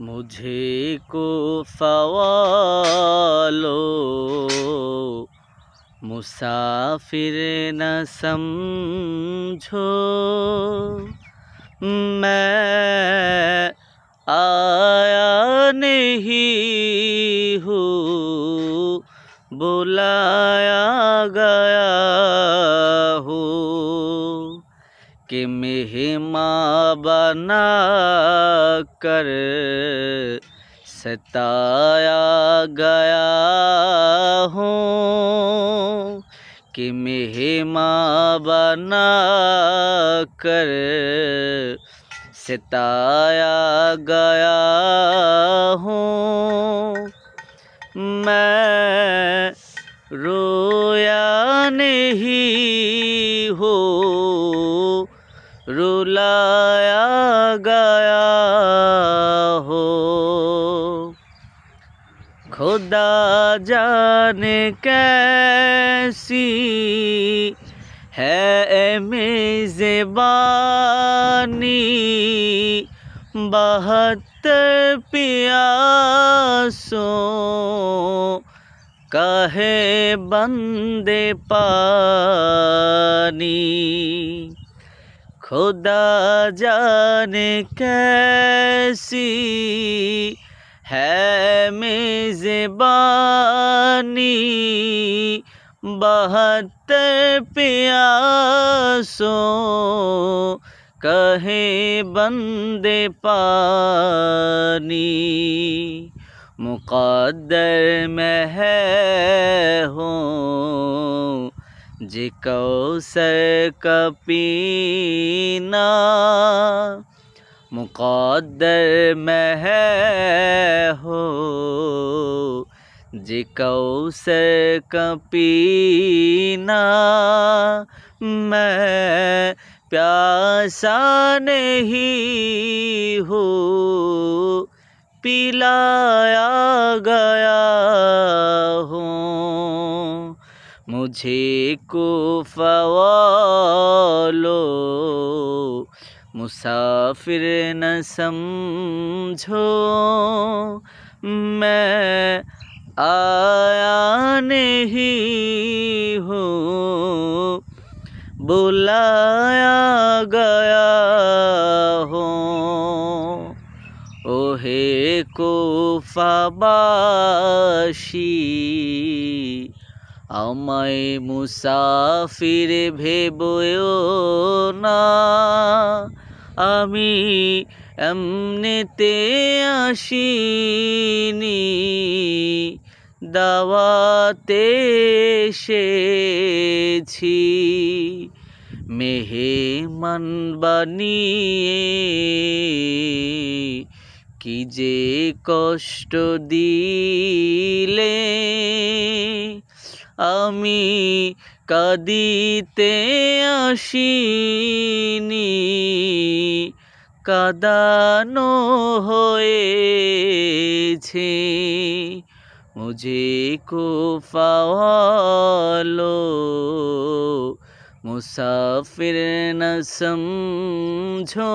مجھے کو سوالو۔ مسافر نہ سمجھو۔ میں آیا نہیں ہوں۔ بلایا گیا ہوں۔ کہ مہماں بنا کر ستایا گیا ہوں کہ مہماں بنا کر ستایا گیا ہوں۔ میں رویا نہیں ہو رلایا گیا ہو۔ خدا جانے کیسی ہے میزبانی۔ بہتر پیاسوں کہے بندے پانی۔ خدا جانے کیسی ہے میزبانی؟ بہتر پیاسوں کہے بندے پانی۔ مقدر میں ہے ہوں جی کوثر کا پینا، مقدر میں ہے ہو۔ جی کوثر کا پینا، میں پیاسا نہیں ہوں پلایا گیا مجھے کو فوالو مسافر نہ سمجھو، میں آیا نہیں ہوں، بلایا گیا ہوں۔ اوہے کو فباشی আমায় মুসাফির ভেবও না। আমি এমনিতে আসিনি, দাওয়াতে এসেছি। মেহমান বানিয়ে কি যে কষ্ট দিলে। আমি কাঁদিতে আসিনি কাদানো হয়েছে। মুঝে কুফাওয়ালো মুসাফির না সমঝো।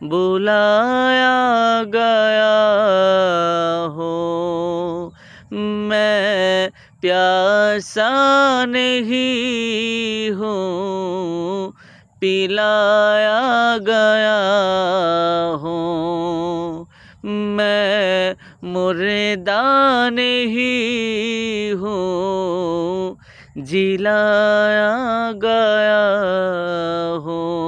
بلایا گیا ہوں۔ میں پیاسا نہیں ہوں۔ پلایا گیا ہوں۔ میں مردہ نہیں ہوں۔ جلایا گیا ہوں۔